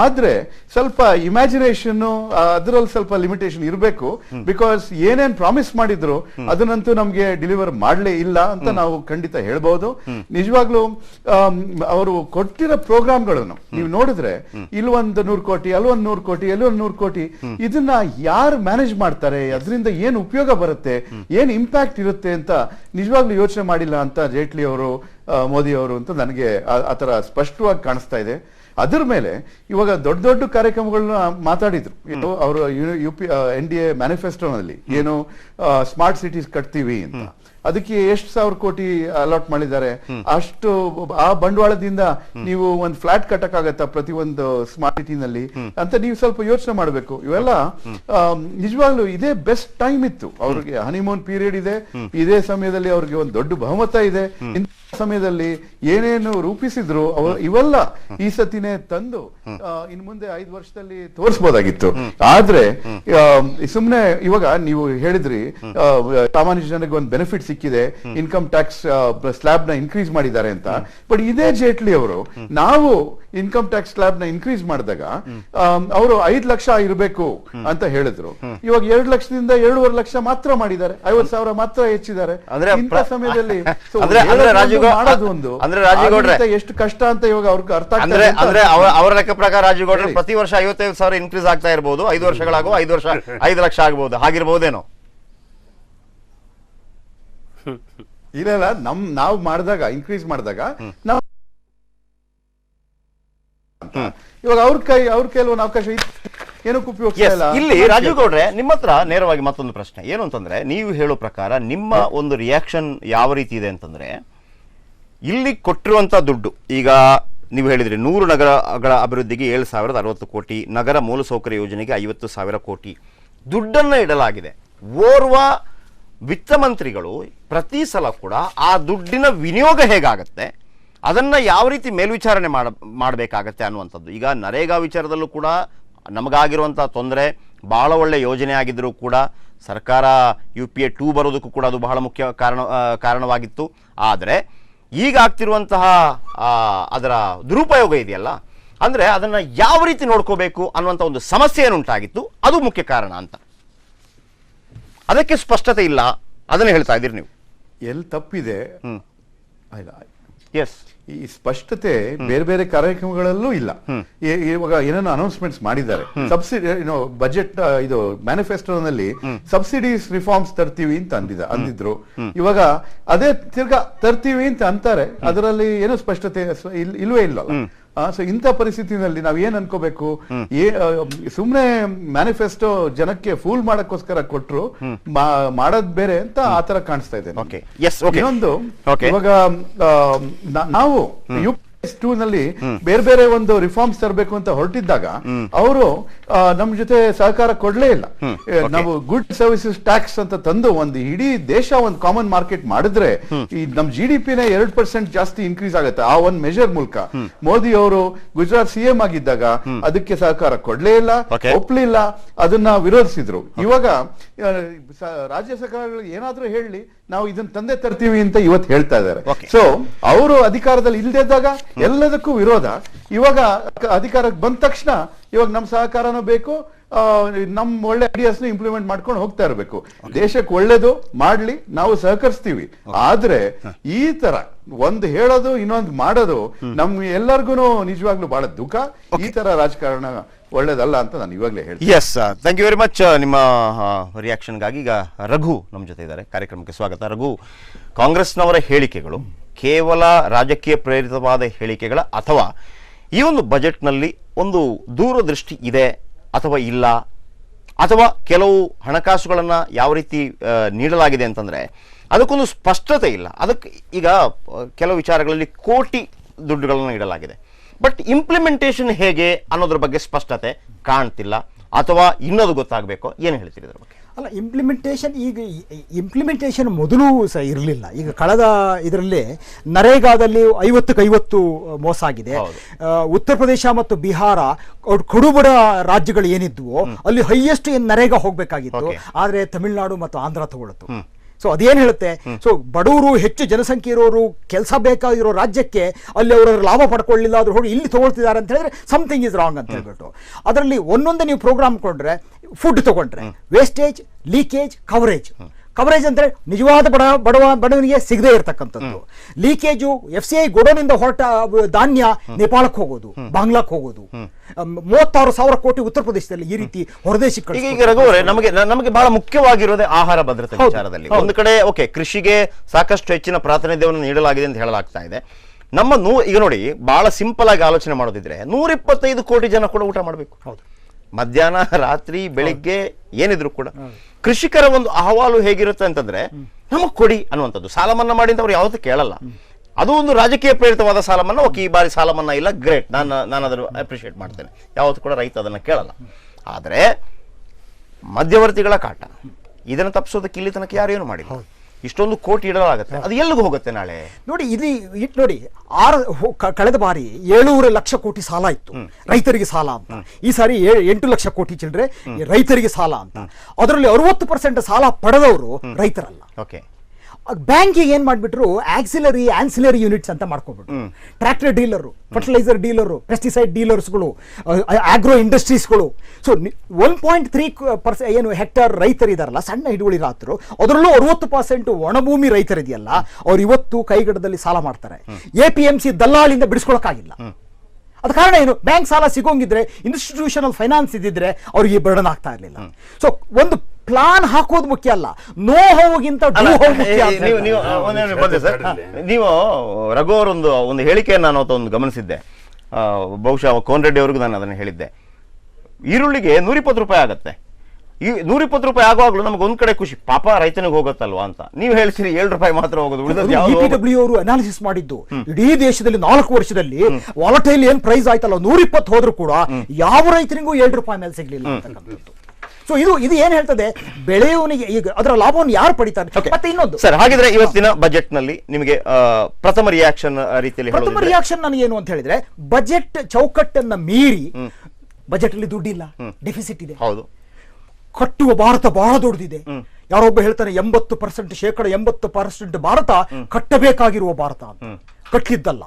[SPEAKER 4] ಆದ್ರೆ ಸ್ವಲ್ಪ ಇಮ್ಯಾಜಿನೇಷನ್ ಅದರಲ್ಲಿ ಸ್ವಲ್ಪ ಲಿಮಿಟೇಷನ್ ಇರಬೇಕು. ಬಿಕಾಸ್ ಏನೇನ್ ಪ್ರಾಮಿಸ್ ಮಾಡಿದ್ರು, ಅದನ್ನಂತೂ ನಮ್ಗೆ ಡೆಲಿವರ್ ಮಾಡ್ಲೇ ಇಲ್ಲ ಅಂತ ನಾವು ಖಂಡಿತ ಹೇಳ್ಬಹುದು ನಿಜವಾಗ್ಲೂ ಅವರು ಕೊಟ್ಟಿರೋ ಪ್ರೋಗ್ರಾಮ್ಗಳನ್ನು ನೀವು ನೋಡಿದ್ರೆ, ಇಲ್ಲೊಂದು ನೂರು ಕೋಟಿ, ಅಲ್ಲೊಂದು ನೂರು ಕೋಟಿ ಎಲ್ಲೊಂದು ನೂರು ಕೋಟಿ, ಇದನ್ನ ಯಾರು ಮ್ಯಾನೇಜ್ ಮಾಡ್ತಾರೆ, ಅದರಿಂದ ಏನ್ ಉಪಯೋಗ ಬರುತ್ತೆ, ಏನ್ ಇಂಪ್ಯಾಕ್ಟ್ ಇರುತ್ತೆ ಅಂತ ನಿಜವಾಗ್ಲೂ ಯೋಚನೆ ಮಾಡಿಲ್ಲ ಅಂತ ಜೇಟ್ಲಿ ಅವರು ಆ, ಮೋದಿ ಅವರು ಅಂತ ನನಗೆ ಆ- ಥರ ಸ್ಪಷ್ಟವಾಗಿ ಕಾಣಿಸ್ತಾ ಇದೆ. ಅದರ ಮೇಲೆ ಇವಾಗ ದೊಡ್ಡ ದೊಡ್ಡ ಕಾರ್ಯಕ್ರಮಗಳನ್ನ ಮಾತಾಡಿದ್ರು. ಏನು ಅವರು U P N D A ಮ್ಯಾನಿಫೆಸ್ಟೋನಲ್ಲಿ ಏನು ಸ್ಮಾರ್ಟ್ ಸಿಟೀಸ್ ಕಟ್ತೀವಿ ಅಂತ. ಅದಕ್ಕೆ ಎಷ್ಟು ಸಾವಿರ ಕೋಟಿ ಅಲಾಟ್ ಮಾಡಿದ್ದಾರೆ? ಅಷ್ಟು ಆ ಬಂಡವಾಳದಿಂದ ನೀವು ಒಂದು ಫ್ಲಾಟ್ ಕಟ್ಟಕ್ಕಾಗತ್ತಾ ಪ್ರತಿ ಒಂದು ಸ್ಮಾರ್ಟ್ ಸಿಟಿನಲ್ಲಿ? ಅಂತ ನೀವು ಸ್ವಲ್ಪ ಯೋಚನೆ ಮಾಡಬೇಕು. ಇವೆಲ್ಲ ನಿಜವಾಗ್ಲೂ ಇದೇ ಬೆಸ್ಟ್ ಟೈಮ್ ಇತ್ತು. ಅವ್ರಿಗೆ ಹನಿಮೂನ್ ಪೀರಿಯಡ್ ಇದೆ. ಇದೇ ಸಮಯದಲ್ಲಿ ಅವ್ರಿಗೆ ಒಂದು ದೊಡ್ಡ ಬಹುಮತ ಇದೆ. ಸಮಯದಲ್ಲಿ ಏನೇನು ರೂಪಿಸಿದ್ರು ಅವರು ಇವೆಲ್ಲ ಈ ಸತಿನೇ ತಂದು ಇನ್ ಮುಂದೆ ಐದು ವರ್ಷದಲ್ಲಿ ತೋರಿಸಬಹುದಾಗಿತ್ತು ಆದ್ರೆ ಸುಮ್ನೆ ಇವಾಗ ನೀವು ಹೇಳಿದ್ರಿ ಸಾಮಾನ್ಯ ಜನಕ್ಕೆ ಒಂದು ಬೆನಿಫಿಟ್ ಸಿಕ್ಕಿದೆ ಇನ್ಕಮ್ ಟ್ಯಾಕ್ಸ್ ಸ್ಲ್ಯಾಬ್ನ ಇನ್ಕ್ರೀಸ್ ಮಾಡಿದ್ದಾರೆ ಅಂತ. ಬಟ್ ಇದೇ ಜೇಟ್ಲಿ ಅವರು ನಾವು ಇನ್ಕಮ್ ಟ್ಯಾಕ್ಸ್ ಸ್ಲ್ಯಾಬ್ನ ಇನ್ಕ್ರೀಸ್ ಮಾಡಿದಾಗ ಅವರು ಐದ್ ಲಕ್ಷ ಇರಬೇಕು ಅಂತ ಹೇಳಿದ್ರು. ಇವಾಗ ಎರಡು ಲಕ್ಷದಿಂದ ಎರಡೂವರೆ ಲಕ್ಷ ಮಾತ್ರ ಮಾಡಿದ್ದಾರೆ. ಐವತ್ ಸಾವಿರ ಮಾತ್ರ ಹೆಚ್ಚಿದ್ದಾರೆ. ಇಂಥ ಸಮಯದಲ್ಲಿ ಮಾಡೋದು ಒಂದು. ಎಷ್ಟು ಕಷ್ಟ ಅಂತ ಇವಾಗ ಅವ್ರಿಗೆ ಅರ್ಥ
[SPEAKER 1] ಅಂದ್ರೆ ಅಂದ್ರೆ ಅವರ ಅವರ ಲೆಕ್ಕ ಪ್ರಕಾರ ರಾಜೀವ್ ಗೌಡ್ರೆ ಪ್ರತಿ ವರ್ಷ ಐವತ್ತೈದು ಸಾವಿರ ಇನ್ಕ್ರೀಸ್ ಆಗ್ತಾ ಇರಬಹುದು ಐದು ವರ್ಷಗಳಾಗುವ ಐದು ವರ್ಷ ಐದು ಲಕ್ಷ ಆಗಬಹುದು ಹಾಗಿರ್ಬಹುದೇನೋ
[SPEAKER 4] ಇಲ್ಲ ನಮ್ ನಾವು ಮಾಡಿದಾಗ ಇನ್ಕ್ರೀಸ್ ಮಾಡಿದಾಗ ನಾವು. ಇವಾಗ ಅವ್ರ ಕೈ ಅವ್ರ ಒಂದು ಅವಕಾಶ ಏನಕ್ಕೆ ಉಪಯೋಗಿಸ್ತಾ ಇಲ್ಲ.
[SPEAKER 1] ಇಲ್ಲಿ ರಾಜೀವ್ ಗೌಡ್ರೆ ನಿಮ್ಮ ಹತ್ರ ನೇರವಾಗಿ ಮತ್ತೊಂದು ಪ್ರಶ್ನೆ. ಏನು ಅಂತಂದ್ರೆ ನೀವು ಹೇಳೋ ಪ್ರಕಾರ ನಿಮ್ಮ ಒಂದು ರಿಯಾಕ್ಷನ್ ಯಾವ ರೀತಿ ಇದೆ ಅಂತಂದ್ರೆ ಇಲ್ಲಿ ಕೊಟ್ಟಿರುವಂತ ದುಡ್ಡು ಈಗ ನೀವು ಹೇಳಿದ್ರಿ ನೂರು ನಗರಗಳ ಅಭಿವೃದ್ಧಿಗೆ ಏಳು ಸಾವಿರದ ಅರವತ್ತು ಕೋಟಿ ನಗರ ಮೂಲಸೌಕರ್ಯ ಯೋಜನೆಗೆ ಐವತ್ತು ಸಾವಿರ ಕೋಟಿ. ದುಡ್ಡನ್ನ ಇಡಲಾಗಿದೆ. ಓರ್ವ ವಿತ್ತ ಮಂತ್ರಿಗಳು ಪ್ರತಿ ಸಲ ಕೂಡ ಆ ದುಡ್ಡಿನ ವಿನಿಯೋಗ ಹೇಗಾಗತ್ತೆ, ಅದನ್ನ ಯಾವ ರೀತಿ ಮೇಲ್ವಿಚಾರಣೆ ಮಾಡ, ಮಾಡಬೇಕಾಗತ್ತೆ ಅನ್ನುವಂಥದ್ದು. ಈಗ ನರೇಗಾ ವಿಚಾರದಲ್ಲೂ ಕೂಡ ನಮಗಾಗಿರುವಂಥ ತೊಂದರೆ, ಬಹಳ ಒಳ್ಳೆ ಯೋಜನೆ ಆಗಿದ್ದರೂ ಕೂಡ ಸರ್ಕಾರ ಯು ಪಿ ಎ ಟೂ ಬರೋದಕ್ಕೂ ಕೂಡ ಅದು ಬಹಳ ಮುಖ್ಯ ಕಾರಣ ಕಾರಣವಾಗಿತ್ತು. ಆದರೆ ಈಗ ಆಗ್ತಿರುವಂತಹ ಅದರ ದುರುಪಯೋಗ ಇದೆಯಲ್ಲ, ಅಂದರೆ ಅದನ್ನು ಯಾವ ರೀತಿ ನೋಡ್ಕೋಬೇಕು ಅನ್ನುವಂಥ ಒಂದು ಸಮಸ್ಯೆ ಏನುಂಟಾಗಿತ್ತು ಅದು ಮುಖ್ಯ ಕಾರಣ ಅಂತ. ಅದಕ್ಕೆ ಸ್ಪಷ್ಟತೆ ಇಲ್ಲ. ಅದನ್ನು ಹೇಳ್ತಾ ಇದ್ದೀರಿ ನೀವು.
[SPEAKER 4] ಎಲ್ಲಿ ತಪ್ಪಿದೆ. ಇಲ್ಲ,
[SPEAKER 1] ಎಸ್
[SPEAKER 4] ಈ ಸ್ಪಷ್ಟತೆ ಬೇರೆ ಬೇರೆ ಕಾರ್ಯಕ್ರಮಗಳಲ್ಲೂ ಇಲ್ಲ. ಇವಾಗ ಏನೇನು ಅನೌನ್ಸ್ಮೆಂಟ್ಸ್ ಮಾಡಿದ್ದಾರೆ. ಸಬ್ಸಿಡಿ ಏನೋ ಬಜೆಟ್ ಇದು ಮ್ಯಾನಿಫೆಸ್ಟೋನಲ್ಲಿ ಸಬ್ಸಿಡೀಸ್ ರಿಫಾರ್ಮ್ಸ್ ತರ್ತೀವಿ ಅಂತ ಅಂದಿದ ಅಂದಿದ್ರು. ಇವಾಗ ಅದೇ ತಿರ್ಗಾ ತರ್ತೀವಿ ಅಂತ ಅಂತಾರೆ. ಅದರಲ್ಲಿ ಏನೋ ಸ್ಪಷ್ಟತೆ ಇಲ್ವೇ ಇಲ್ಲಲ್ಲ ಸೊ ಇಂಥ ಪರಿಸ್ಥಿತಿನಲ್ಲಿ ನಾವ್ ಏನ್ ಅನ್ಕೋಬೇಕು? ಏ ಸುಮ್ನೆ ಮ್ಯಾನಿಫೆಸ್ಟೋ ಜನಕ್ಕೆ ಫೂಲ್ ಮಾಡಕ್ಕೋಸ್ಕರ ಕೊಟ್ರು ಮಾಡೋದ್ ಬೇರೆ ಅಂತ ಆತರ ಕಾಣಿಸ್ತಾ ಇದೆ ಇನ್ನೊಂದು. ಇವಾಗ ನಾವು ಯು ಟೂ ನಲ್ಲಿ ಬೇರೆ ಬೇರೆ ಒಂದು ರಿಫಾರ್ಮ್ಸ್ ತರಬೇಕು ಅಂತ ಹೊರಟಿದ್ದಾಗ ಅವರು ನಮ್ ಜೊತೆ ಸಹಕಾರ ಕೊಡ್ಲೇ ಇಲ್ಲ. ನಾವು ಗುಡ್ ಸರ್ವಿಸಸ್ ಟ್ಯಾಕ್ಸ್ ಅಂತ ತಂದು ಒಂದು ಇಡೀ ದೇಶ ಒಂದು ಕಾಮನ್ ಮಾರ್ಕೆಟ್ ಮಾಡಿದ್ರೆ ಈ ನಮ್ ಜಿ ಡಿ ಪಿನೇ ಎರಡ್ ಪರ್ಸೆಂಟ್ ಜಾಸ್ತಿ ಇನ್ಕ್ರೀಸ್ ಆಗುತ್ತೆ. ಆ ಒಂದು ಮೆಜರ್ ಮೂಲಕ. ಮೋದಿ ಅವರು ಗುಜರಾತ್ ಸಿಎಂ ಆಗಿದ್ದಾಗ ಅದಕ್ಕೆ ಸಹಕಾರ ಕೊಡ್ಲೇ ಇಲ್ಲ. ಒಪ್ಲಿಲ್ಲ ಅದನ್ನ ವಿರೋಧಿಸಿದ್ರು. ಇವಾಗ ರಾಜ್ಯ ಸರ್ಕಾರಗಳು ಏನಾದ್ರೂ ಹೇಳಿ ನಾವು ಇದನ್ನ ತಂದೆ ತರ್ತೀವಿ ಅಂತ ಇವತ್ತು ಹೇಳ್ತಾ ಇದ್ದಾರೆ. ಸೊ ಅವರು ಅಧಿಕಾರದಲ್ಲಿ ಇಲ್ದಿದ್ದಾಗ ಎಲ್ಲದಕ್ಕೂ ವಿರೋಧ. ಇವಾಗ ಅಧಿಕಾರಕ್ಕೆ ಬಂದ ತಕ್ಷಣ ಇವಾಗ ನಮ್ ಸಹಕಾರನೂ ಬೇಕು ನಮ್ಮ ನಮ್ ಒಳ್ಳೆ ಐಡಿಯಾಸ್ ಇಂಪ್ಲಿಮೆಂಟ್ ಮಾಡ್ಕೊಂಡು ಹೋಗ್ತಾ ಇರಬೇಕು. ದೇಶಕ್ಕೆ ಒಳ್ಳೇದು ಮಾಡ್ಲಿ ನಾವು ಸಹಕರಿಸ್ತೀವಿ. ಆದ್ರೆ ಈ ತರ ಒಂದ್ ಹೇಳೋದು ಇನ್ನೊಂದು ಮಾಡೋದು ನಮ್ ಎಲ್ಲರಿಗೂ ನಿಜವಾಗ್ಲೂ ಬಹಳ ದುಃಖ. ಈ ತರ ರಾಜಕಾರಣ ಒಳ್ಳೇದಲ್ಲ ಅಂತ ನಾನು ಇವಾಗಲೇ ಹೇಳ್ತೀನಿ.
[SPEAKER 1] Yes thank you very much ನಿಮ್ಮ ರಿಯಾಕ್ಷನ್ಗಾಗಿ ಈಗ ರಘು ನಮ್ಮ ಜೊತೆ ಇದ್ದಾರೆ. ಕಾರ್ಯಕ್ರಮಕ್ಕೆ ಸ್ವಾಗತ. ರಘು, ಕಾಂಗ್ರೆಸ್ನವರ ಹೇಳಿಕೆಗಳು ಕೇವಲ ರಾಜಕೀಯ ಪ್ರೇರಿತವಾದ ಹೇಳಿಕೆಗಳ ಅಥವಾ ಈ ಒಂದು ಬಜೆಟ್ನಲ್ಲಿ ಒಂದು ದೂರದೃಷ್ಟಿ ಇದೆ ಅಥವಾ ಇಲ್ಲ? ಅಥವಾ ಕೆಲವು ಹಣಕಾಸುಗಳನ್ನು ಯಾವ ರೀತಿ ನೀಡಲಾಗಿದೆ ಅಂತಂದರೆ ಅದಕ್ಕೊಂದು ಸ್ಪಷ್ಟತೆ ಇಲ್ಲ. ಅದಕ್ಕೆ ಈಗ ಕೆಲವು ವಿಚಾರಗಳಲ್ಲಿ ಕೋಟಿ ದುಡ್ಡುಗಳನ್ನು ನೀಡಲಾಗಿದೆ. ಬಟ್ ಇಂಪ್ಲಿಮೆಂಟೇಷನ್ ಹೇಗೆ ಅನ್ನೋದ್ರ ಬಗ್ಗೆ ಸ್ಪಷ್ಟತೆ ಕಾಣ್ತಿಲ್ಲ. ಅಥವಾ ಇನ್ನೊಂದು ಗೊತ್ತಾಗಬೇಕು. ಏನು ಹೇಳ್ತೀರಿ ಇದ್ರ ಬಗ್ಗೆ?
[SPEAKER 5] ಅಲ್ಲ ಇಂಪ್ಲಿಮೆಂಟೇಷನ್ ಈಗ ಇಂಪ್ಲಿಮೆಂಟೇಷನ್ ಮೊದಲು ಸಹ ಇರಲಿಲ್ಲ. ಈಗ ಕಳೆದ ಇದರಲ್ಲಿ ನರೇಗಾದಲ್ಲಿ ಐವತ್ತಕ್ಕೆ ಐವತ್ತು ಮೋಸ ಆಗಿದೆ. ಉತ್ತರ ಪ್ರದೇಶ ಮತ್ತು ಬಿಹಾರ ಅವ್ರ್ ಕಡುಬಡ ರಾಜ್ಯಗಳು ಏನಿದ್ವು ಅಲ್ಲಿ ಹೈಯೆಸ್ಟ್ ಏನು ನರೇಗಾ ಹೋಗಬೇಕಾಗಿತ್ತು.
[SPEAKER 1] ಆದರೆ
[SPEAKER 5] ಆದ್ರೆ ತಮಿಳುನಾಡು ಮತ್ತು ಆಂಧ್ರ ತಗೊಳ್ತು. ಸೊ ಅದೇನ್ ಹೇಳುತ್ತೆ? ಸೊ ಬಡವರು ಹೆಚ್ಚು ಜನಸಂಖ್ಯೆ ಇರೋರು ಕೆಲಸ ಬೇಕಾಗಿರೋ ರಾಜ್ಯಕ್ಕೆ ಅಲ್ಲಿ ಅವರ ಲಾಭ ಪಡ್ಕೊಳ್ಳಿಲ್ಲ ಆದ್ರೂ ಹೋಗಿ ಇಲ್ಲಿ ತಗೊಳ್ತಿದ್ದಾರೆ ಅಂತ ಹೇಳಿದ್ರೆ ಸಮಥಿಂಗ್ ಇಸ್ ರಾಂಗ್ ಅಂತ ಹೇಳ್ಬಿಟ್ಟು. ಅದರಲ್ಲಿ ಒಂದೊಂದೇ ನೀವು ಪ್ರೋಗ್ರಾಮ್ ಕೊಂಡ್ರೆ ಫುಡ್ ತಗೊಂಡ್ರೆ ವೇಸ್ಟೇಜ್ ಲೀಕೇಜ್ ಕವರೇಜ್ ಕವರೇಜ್ ಅಂದರೆ ನಿಜವಾದ ಬಡ ಬಡವ ಬಡವನಿಗೆ ಸಿಗದೇ ಇರತಕ್ಕಂಥದ್ದು. ಲೀಕೇಜು ಎಫ್ ಸಿ ಐ ಗೋಡೋನಿಂದ ಹೊರಟ ಧಾನ್ಯ ನೇಪಾಳಕ್ಕೆ ಹೋಗೋದು ಬಾಂಗ್ಲಾಕ್ ಹೋಗೋದು. ಮೂವತ್ತಾರು ಸಾವಿರ ಕೋಟಿ ಉತ್ತರ ಪ್ರದೇಶದಲ್ಲಿ ಈ ರೀತಿ ಹೊರದೇಶಕ್ಕೆ
[SPEAKER 1] ಈಗ ರಘುವರೇ ನಮಗೆ ನಮಗೆ ಬಹಳ ಮುಖ್ಯವಾಗಿರೋದೇ ಆಹಾರ ಭದ್ರತೆ ವಿಚಾರದಲ್ಲಿ. ಒಂದು ಕಡೆ ಓಕೆ ಕೃಷಿಗೆ ಸಾಕಷ್ಟು ಹೆಚ್ಚಿನ ಪ್ರಾತಿನಿಧ್ಯವನ್ನು ನೀಡಲಾಗಿದೆ ಅಂತ ಹೇಳಲಾಗ್ತಾ ಇದೆ. ನಮ್ಮ ನೂ ಈಗ ನೋಡಿ ಬಹಳ ಸಿಂಪಲ್ ಆಗಿ ಆಲೋಚನೆ ಮಾಡೋದಿದ್ರೆ ನೂರಿಪ್ಪತ್ತೈದು ಕೋಟಿ ಜನ ಕೂಡ ಊಟ ಮಾಡಬೇಕು.
[SPEAKER 5] ಹೌದು.
[SPEAKER 1] ಮಧ್ಯಾಹ್ನ ರಾತ್ರಿ ಬೆಳಿಗ್ಗೆ ಏನಿದ್ರು ಕೂಡ ಕೃಷಿಕರ ಒಂದು ಅಹವಾಲು ಹೇಗಿರುತ್ತೆ ಅಂತಂದ್ರೆ ನಮಗ್ ಕೊಡಿ ಅನ್ನುವಂಥದ್ದು. ಸಾಲ ಮನ್ನಾ ಮಾಡಿ ಅಂತ ಅವ್ರು ಯಾವತ್ತೂ ಕೇಳಲ್ಲ. ಅದು ಒಂದು ರಾಜಕೀಯ ಪ್ರೇರಿತವಾದ ಸಾಲ ಮನ್ನಾ ಓಕೆ ಈ ಬಾರಿ ಸಾಲ ಮನ್ನಾ ಇಲ್ಲ ಗ್ರೇಟ್. ನಾನು ನಾನು ಅದನ್ನು ಅಪ್ರಿಷಿಯೇಟ್ ಮಾಡ್ತೇನೆ. ಯಾವತ್ತು ಕೂಡ ರೈತ ಅದನ್ನ ಕೇಳಲ್ಲ. ಆದರೆ ಮಧ್ಯವರ್ತಿಗಳ ಕಾಟ. ಇದನ್ನು ತಪ್ಪಿಸೋದಕ್ಕೆ ಇಲ್ಲಿ ತನಕ ಯಾರು ಏನು ಮಾಡಿಲ್ಲ. ಇಷ್ಟೊಂದು ಕೋಟಿ ಇಡಲಾಗುತ್ತೆ. ಅದು ಎಲ್ಲಿಗೆ ಹೋಗುತ್ತೆ ನಾಳೆ?
[SPEAKER 5] ನೋಡಿ ಇಲ್ಲಿ ಇಟ್ ನೋಡಿ ಆರು ಕಳೆದ ಬಾರಿ ಏಳೂವರೆ ಲಕ್ಷ ಕೋಟಿ ಸಾಲ ಇತ್ತು. ರೈತರಿಗೆ ಸಾಲ ಅಂತ. ಈ ಸಾರಿ ಎಂಟು ಲಕ್ಷ ಕೋಟಿ ಚಿಲ್ಲರೆ ರೈತರಿಗೆ ಸಾಲ ಅಂತ. ಅದರಲ್ಲಿ ಅರವತ್ತು ಪರ್ಸೆಂಟ್ ಸಾಲ ಪಡೆದವರು ರೈತರಲ್ಲ.
[SPEAKER 1] ಓಕೆ.
[SPEAKER 5] ಬ್ಯಾಂಕಿಗೆ ಏನ್ ಮಾಡ್ಬಿಟ್ರು? ಆಕ್ಸಿಲರಿ ಆನ್ಸಿಲರಿ ಯೂನಿಟ್ಸ್ ಅಂತ ಮಾಡ್ಕೊಬಿಟ್ರು. Tractor dealer fertiliser dealer pesticide ಡೀಲರ್ಸ್ಗಳು agro ಇಂಡಸ್ಟ್ರೀಸ್ಗಳು so one point three percent ಏನು ಹೆಕ್ಟರ್ ರೈತರಿದಾರಲ್ಲ ಸಣ್ಣ ಹಿಡುವಳಿ ರಾತರು ಅದರಲ್ಲೂ ಅರವತ್ತು ಪರ್ಸೆಂಟ್ ಒಣಭೂಮಿ ರೈತರಿದೆಯಲ್ಲ ಅವ್ರು ಇವತ್ತು ಕೈಗಡದಲ್ಲಿ ಸಾಲ ಮಾಡ್ತಾರೆ. ಎ ಪಿ ಎಂ ಸಿ ದಲ್ಲಾಳಿಂದ ಬಿಡಿಸ್ಕೊಳಕ್ಕಾಗಿಲ್ಲ. ಅದ ಕಾರಣ ಏನು? ಬ್ಯಾಂಕ್ ಸಾಲ ಸಿಗೋಂಗಿದ್ರೆ ಇನ್ಸ್ಟಿಟ್ಯೂಷನಲ್ ಫೈನಾನ್ಸ್ ಇದ್ದಿದ್ರೆ ಅವ್ರಿಗೆ ಬರ್ಡನ್ ಆಗ್ತಾ ಇರಲಿಲ್ಲ. ಸೊ ಒಂದು ಪ್ಲಾನ್ ಹಾಕೋದು ಮುಖ್ಯ ಅಲ್ಲ. ನೋ ಹೋಗಿಂತ ಅಂತ
[SPEAKER 1] ನೀವು ಒಂದೇ ನಿಮಿಷ ಸರ್. ನೀವು ರಘು ಅವರೊಂದು ಒಂದು ಹೇಳಿಕೆಯನ್ನು ನಾನು ಒಂದು ಗಮನಿಸಿದ್ದೆ. ಆ, ಬಹುಶಃ ಕೋನ್ ರೆಡ್ಡಿ ಅವ್ರಿಗೂ ನಾನು ಅದನ್ನು ಹೇಳಿದ್ದೆ. ಈರುಳ್ಳಿಗೆ ನೂರಿಪ್ಪತ್ತು ರೂಪಾಯಿ ಆಗತ್ತೆ. ಈ ನೂರಿಪ್ಪತ್ತು ರೂಪಾಯಿ ಆಗುವಾಗಲೂ ನಮ್ಗೆ ಒಂದ್ ಕಡೆ ಖುಷಿ. ಪಾಪ ರೈತನಿಗೆ ಹೋಗುತ್ತಲ್ವಾ ಅಂತ. ನೀವು ಹೇಳ್ತೀರಿ ಏಳು ರೂಪಾಯಿ ಮಾತ್ರ ಹೋಗೋದು
[SPEAKER 5] ಡಬ್ಲ್ಯೂ ಅವರು ಅನಾಲಿಸಿಸ್ ಮಾಡಿದ್ದು. ಇಡೀ ದೇಶದಲ್ಲಿ ನಾಲ್ಕು ವರ್ಷದಲ್ಲಿ ವಾಲಟೈಲ್ ಏನ್ ಪ್ರೈಸ್ ಆಯ್ತಲ್ಲ ನೂರ ಇಪ್ಪತ್ತು ಹೋದ್ರು ಕೂಡ ಯಾವ ರೈತನಿಗೂ ಏಳು ರೂಪಾಯಿ ಮೇಲೆ ಸಿಗ್ಲಿಲ್ಲ ಅಂತಕ್ಕಂಥದ್ದು. ಸೊ ಇದು ಇದು ಏನ್ ಹೇಳ್ತದೆ? ಬೆಳೆಯವನಿಗೆ ಈಗ ಅದರ ಲಾಭವನ್ನು ಯಾರು ಪಡಿತಾರೆ? ಮತ್ತೆ ಇನ್ನೊಂದು.
[SPEAKER 1] ಸರ್ ಹಾಗಿದ್ರೆ ಇವತ್ತಿನ ಬಜೆಟ್ನಲ್ಲಿ ನಿಮಗೆ ಪ್ರಥಮ ರಿಯಾಕ್ಷನ್ ರೀತಿಯಲ್ಲಿ
[SPEAKER 5] ಪ್ರಥಮ ರಿಯಾಕ್ಷನ್ ನನಗೆ ಏನು ಅಂತ ಹೇಳಿದ್ರೆ ಬಜೆಟ್ ಚೌಕಟ್ಟನ್ನ ಮೀರಿ ಬಜೆಟ್ ಅಲ್ಲಿ ದುಡ್ಡಿಲ್ಲ. ಡೆಫಿಸಿಟ್ ಇದೆ.
[SPEAKER 1] ಹೌದು.
[SPEAKER 5] ಕಟ್ಟುವ ಭಾರತ ಬಹಳ ದೊಡ್ಡದಿದೆ. ಯಾರೊಬ್ಬ ಹೇಳ್ತಾನೆ ಎಂಬತ್ತು ಪರ್ಸೆಂಟ್ ಶೇಕಡ ಎಂಬತ್ತು ಪರ್ಸೆಂಟ್ ಭಾರತ ಕಟ್ಟಬೇಕಾಗಿರುವ ಭಾರತ ಕಟ್ಟಿದ್ದಲ್ಲ.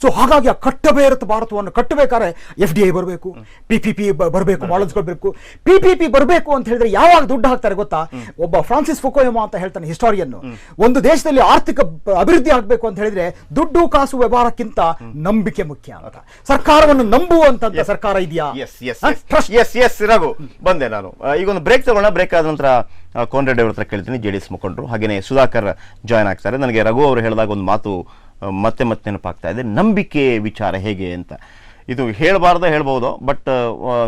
[SPEAKER 5] ಸೊ ಹಾಗಾಗಿ ಆ ಕಟ್ಟಬೇರತ ಭಾರತವನ್ನು. ಕಟ್ಟಬೇಕಾದ್ರೆ ಎಫ್ ಡಿ ಐ ಬರಬೇಕು ಪಿ ಪಿ ಪಿ ಬರಬೇಕು ಮಾಡಲ್ಸ್ಕೊಳ್ಬೇಕು ಪಿ ಪಿ ಪಿ ಬರಬೇಕು ಅಂತ ಹೇಳಿದ್ರೆ ಯಾವಾಗ ದುಡ್ಡು ಹಾಕ್ತಾರೆ ಗೊತ್ತಾ? ಒಬ್ಬ ಫ್ರಾನ್ಸಿಸ್ ಫುಕೋಯಮ ಅಂತ ಹೇಳ್ತಾನೆ ಹಿಸ್ಟೋರಿಯನ್ನು ಒಂದು ದೇಶದಲ್ಲಿ ಆರ್ಥಿಕ ಅಭಿವೃದ್ಧಿ ಆಗಬೇಕು ಅಂತ ಹೇಳಿದ್ರೆ ದುಡ್ಡು ಕಾಸು ವ್ಯವಹಾರಕ್ಕಿಂತ ನಂಬಿಕೆ ಮುಖ್ಯ ಅಂತ. ಸರ್ಕಾರವನ್ನು ನಂಬುವಂತ ಸರ್ಕಾರ ಇದೆಯಾ?
[SPEAKER 1] ಎಸ್ ಎಸ್
[SPEAKER 5] ಹ?
[SPEAKER 1] Yes yes Raghu. ಬಂದೆ ನಾನು. ಈಗ ಒಂದು ಬ್ರೇಕ್ ತಗೋಣ. ಬ್ರೇಕ್ ಆದ ನಂತರ ಕೋನ್ರೆಡ್ಡಿ ಅವ್ರ ಹತ್ರ ಕೇಳ್ತೀನಿ ಜೆ ಡಿ ಎಸ್ ಮುಖಂಡರು. ಹಾಗೇನೆ ಸುಧಾಕರ್ ಜಾಯ್ನ್ ಆಗ್ತಾರೆ. ನನಗೆ ರಘು ಅವರು ಹೇಳಿದಾಗ ಒಂದು ಮಾತು ಮತ್ತೆ ಮತ್ತೆ ನೆನಪಾಗ್ತಾ ಇದೆ. ನಂಬಿಕೆ ವಿಚಾರ ಹೇಗೆ ಅಂತ. ಇದು ಹೇಳಬಾರ್ದ ಹೇಳ್ಬೋದು ಬಟ್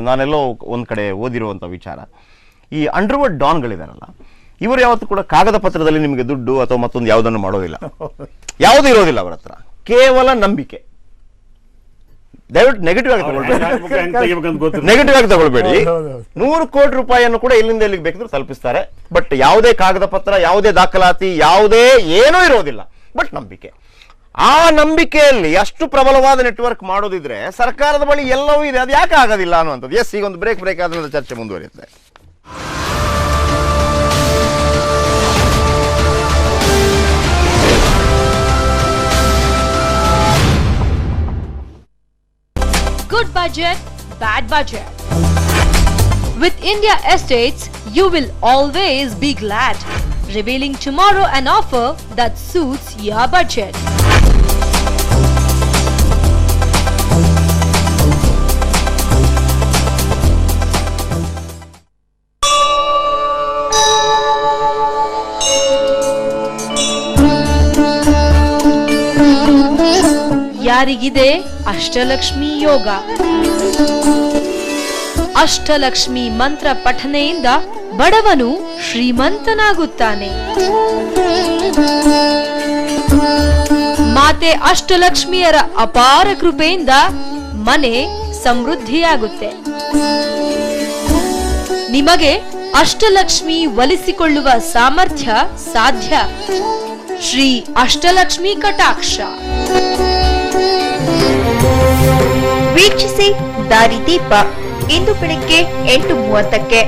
[SPEAKER 1] ನಾನೆಲ್ಲೋ ಒಂದು ಕಡೆ ಓದಿರುವಂಥ ವಿಚಾರ. ಈ ಅಂಡರ್ವರ್ಡ್ ಡಾನ್ಗಳಿದಾರಲ್ಲ ಇವರು ಯಾವತ್ತೂ ಕೂಡ ಕಾಗದ ಪತ್ರದಲ್ಲಿ ನಿಮಗೆ ದುಡ್ಡು ಅಥವಾ ಮತ್ತೊಂದು ಯಾವುದನ್ನು ಮಾಡೋದಿಲ್ಲ. ಯಾವುದು ಇರೋದಿಲ್ಲ ಅವರ ಹತ್ರ. ಕೇವಲ ನಂಬಿಕೆ. ದಯವಿಟ್ಟು ನೆಗೆಟಿವ್ ಆಗಿ ತಗೊಳ್ಬೇಡಿ. ನೆಗೆಟಿವ್ ಆಗಿ ತಗೊಳ್ಬೇಡಿ. ನೂರು ಕೋಟಿ ರೂಪಾಯಿಯನ್ನು ಕೂಡ ಇಲ್ಲಿಂದ ಇಲ್ಲಿಗೆ ಬೇಕಿದ್ರು ತಲುಪಿಸ್ತಾರೆ. ಬಟ್ ಯಾವುದೇ ಕಾಗದ ಪತ್ರ ಯಾವುದೇ ದಾಖಲಾತಿ ಯಾವುದೇ ಏನೂ ಇರೋದಿಲ್ಲ. ಬಟ್ ನಂಬಿಕೆ. ಆ ನಂಬಿಕೆಯಲ್ಲಿ ಅಷ್ಟು ಪ್ರಬಲವಾದ ನೆಟ್ವರ್ಕ್ ಮಾಡೋದಿದ್ರೆ ಸರ್ಕಾರದ ಬಳಿ ಎಲ್ಲವೂ ಇದೆ ಅದು ಯಾಕೆ ಆಗೋದಿಲ್ಲ ಅನ್ನುವಂಥದ್ದು ಎಸ್ ಈಗ ಒಂದು ಬ್ರೇಕ್ ಬ್ರೇಕ್ ಆದ ಚರ್ಚೆ ಮುಂದುವರಿಯುತ್ತೆ
[SPEAKER 6] Good budget, bad budget. With India Estates, you will always be glad. Revealing tomorrow an offer that suits your budget. ಯಾರಿಗಿದೆ ಅಷ್ಟಲಕ್ಷ್ಮಿ ಯೋಗ ಅಷ್ಟಲಕ್ಷ್ಮಿ ಮಂತ್ರ ಪಠನೆಯಿಂದ ಬಡವನು ಶ್ರೀಮಂತನಾಗುತ್ತಾನೆ. ಮಾತೆ ಅಷ್ಟಲಕ್ಷ್ಮಿಯರ ಅಪಾರ ಕೃಪೆಯಿಂದ ಮನೆ ಸಮೃದ್ಧಿಯಾಗುತ್ತೆ. ನಿಮಗೆ ಅಷ್ಟಲಕ್ಷ್ಮಿ ಒಲಿಸಿಕೊಳ್ಳುವ ಸಾಮರ್ಥ್ಯ ಸಾಧ್ಯ. ಶ್ರೀ ಅಷ್ಟಲಕ್ಷ್ಮಿ ಕಟಾಕ್ಷ.
[SPEAKER 7] ವೀಕ್ಷಿಸಿ ದಾರಿದೀಪ. ಇಂದು ಬೆಳಿಗ್ಗೆ ಎಂಟು ಮೂವತ್ತಕ್ಕೆ.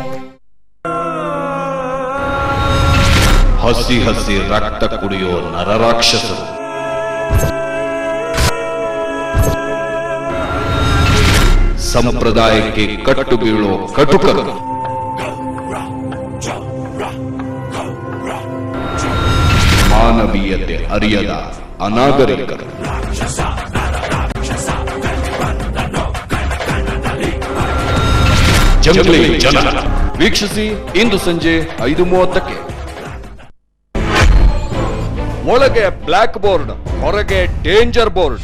[SPEAKER 8] ಹಸಿ ಹಸಿ ರಕ್ತ ಕುಡಿಯೋ ನರರಾಕ್ಷಸರು. ಸಂಪ್ರದಾಯಕ್ಕೆ ಕಟ್ಟು ಬೀಳೋ ಕಟುಕರು. ಮಾನವೀಯತೆ ಅರಿಯದ ಅನಾಗರಿಕರು. ಜಂಗ್ಲಿ ಜನ. ವೀಕ್ಷಿಸಿ ಇಂದು ಸಂಜೆ ಐದು ಮೂವತ್ತಕ್ಕೆ. ಒಳಗೆ ಬ್ಲಾಕ್ ಬೋರ್ಡ್ ಹೊರಗೆ ಡೇಂಜರ್ ಬೋರ್ಡ್.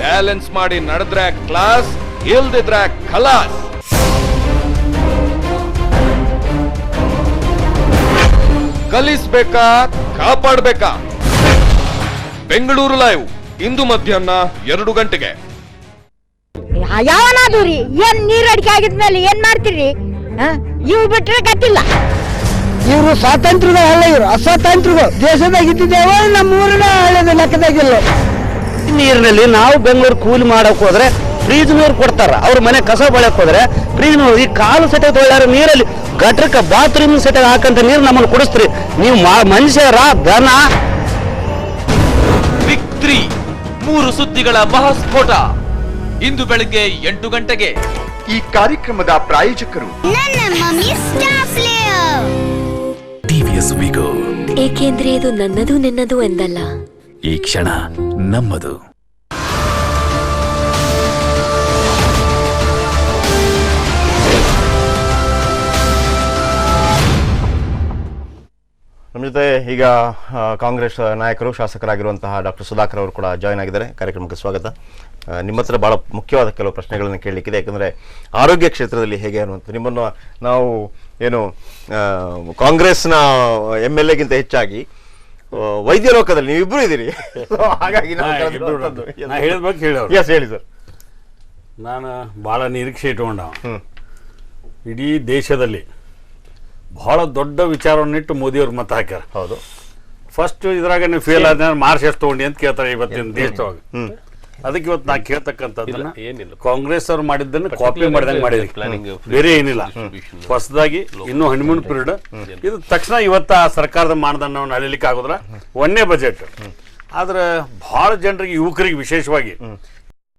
[SPEAKER 8] ಬ್ಯಾಲೆನ್ಸ್ ಮಾಡಿ ನಡೆದ್ರೆ ಕ್ಲಾಸ್ ಇಲ್ದಿದ್ರೆ ಖಲಾಸ್. ಕಲಿಸ್ಬೇಕಾ ಕಾಪಾಡ್ಬೇಕಾ? ಬೆಂಗಳೂರು ಲೈವ್. ಇಂದು ಮಧ್ಯಾಹ್ನ ಎರಡು ಗಂಟೆಗೆ.
[SPEAKER 9] ಯಾವನಾದ್ರು ರೀ ಏನ್ ನೀರ್ ಅಡಿಕೆ ಆಗಿದ್ಮೇಲೆ ಏನ್ ಮಾಡ್ತೀರಿ? ಇವ್ ಬಿಟ್ರೆ ಗತ್ತಿಲ್ಲ.
[SPEAKER 5] ಇವರು ಸ್ವಾತಂತ್ರ್ಯದ ಅಲ್ಲ ಇವರು ಅಸ್ವಾತಂತ್ರ್ಯಗಳು. ದೇಶದಾಗ ಇದ್ದಿದ್ದೇವೆ ನಮ್ಮ ಊರಿನ ಹಳ್ಳದ ಲೆಕ್ಕದಾಗಿಲ್ಲ.
[SPEAKER 10] ನೀರಿನಲ್ಲಿ ನಾವು ಬೆಂಗಳೂರು ಕೂಲಿ ಮಾಡಕ್ ಹೋದ್ರೆ ಫ್ರೀಜ್ ನೀರು ಕೊಡ್ತಾರ. ಅವ್ರ ಮನೆ ಕಸ ಬಳಕ್ ಹೋದ್ರೆ ಫ್ರೀಜ್ ನೀರು ಈ ಕಾಲು ಸೆಟೆ ತೊಳ್ಯಾರ ನೀರಲ್ಲಿ ಗಟ್ರಕ್ಕೆ ಬಾತ್ರೂಮ್ ಸೆಟೆ ಹಾಕಂತ ನೀರು ನಮ್ಮನ್ನು ಕುಡಿಸ್ತೀರಿ. ನೀವು ಮಾ- ಮನುಷ್ಯರ ದನ
[SPEAKER 11] ಬಿಗ್ ತ್ರೀ ಮೂರು ಸುದ್ದಿಗಳ ಮಹಾಸ್ಫೋಟ. ಇಂದು ಬೆಳಗ್ಗೆ ಎಂಟು ಗಂಟೆಗೆ.
[SPEAKER 8] ಈ ಕಾರ್ಯಕ್ರಮದ ಪ್ರಾಯೋಜಕರು
[SPEAKER 12] ಟಿವಿಎಸ್ ವಿಗೋ.
[SPEAKER 9] ಏಕೆಂದ್ರೆ ಇದು ನನ್ನದು ನಿನ್ನದು ಎಂದಲ್ಲ.
[SPEAKER 12] ಈ ಕ್ಷಣ ನಮ್ಮದು.
[SPEAKER 1] ನಮ್ಮ ಜೊತೆ ಈಗ ಕಾಂಗ್ರೆಸ್ ನಾಯಕರು ಶಾಸಕರಾಗಿರುವಂತಹ ಡಾಕ್ಟರ್ ಸುಧಾಕರ್ ಅವರು ಕೂಡ ಜಾಯ್ನ್ ಆಗಿದ್ದಾರೆ. ಕಾರ್ಯಕ್ರಮಕ್ಕೆ ಸ್ವಾಗತ. ನಿಮ್ಮ ಹತ್ರ ಬಹಳ ಮುಖ್ಯವಾದ ಕೆಲವು ಪ್ರಶ್ನೆಗಳನ್ನು ಕೇಳಲಿಕ್ಕಿದೆ. ಯಾಕಂದರೆ ಆರೋಗ್ಯ ಕ್ಷೇತ್ರದಲ್ಲಿ ಹೇಗೆ ಅನ್ನುವಂಥ ನಿಮ್ಮನ್ನು ನಾವು ಏನು ಕಾಂಗ್ರೆಸ್ನ ಎಂ ಎಲ್ ಎಗಿಂತ ಹೆಚ್ಚಾಗಿ ವೈದ್ಯ ಲೋಕದಲ್ಲಿ ನೀವಿಬ್ಬರು ಇದ್ದೀರಿ. ಹಾಗಾಗಿ Yes, ಹೇಳಿ ಸರ್
[SPEAKER 10] ನಾನು ಭಾಳ ನಿರೀಕ್ಷೆ ಇಟ್ಕೊಂಡ. ಇಡೀ ದೇಶದಲ್ಲಿ ಬಹಳ ದೊಡ್ಡ ವಿಚಾರವನ್ನಿಟ್ಟು ಮೋದಿಯವ್ರು ಮತ ಹಾಕ್ಯಾರ.
[SPEAKER 1] ಹೌದು.
[SPEAKER 10] ಫಸ್ಟ್ ಇದ್ರಾಗ ನೀವು ಫೇಲ್ ಆದ ಮಾರ್ಕ್ಸ್ ಎಷ್ಟು ತಗೊಂಡಿ ಅಂತ ಕೇಳ್ತಾರೆ ಇವತ್ತಿನ ದೇಶದೊಳಗೆ ಅದಕ್ಕೆ ಇವತ್ತು ನಾ ಕೇಳ್ತಕ್ಕಂಥದ್ದನ್ನ
[SPEAKER 3] ಏನಿಲ್ಲ.
[SPEAKER 10] ಕಾಂಗ್ರೆಸ್ ಅವ್ರು ಮಾಡಿದ್ದನ್ನು ಕಾಪಿ ಮಾಡಿದಂಗೆ ಮಾಡಿದ್ರಿ ಬೇರೆ ಏನಿಲ್ಲ. ಹೊಸದಾಗಿ ಇನ್ನೂ ಹನಿಮೂನ್ ಪೀರಿಯಡ್ ಇದು ತಕ್ಷಣ ಇವತ್ತು ಆ ಸರ್ಕಾರದ ಮಾನದಂಡವನ್ನು ಅಳಿಲಿಕ್ಕೆ ಆಗೋದ್ರ ಒಂದೇ ಬಜೆಟ್ ಆದ್ರೆ ಬಹಳ ಜನರಿಗೆ ಯುವಕರಿಗೆ ವಿಶೇಷವಾಗಿ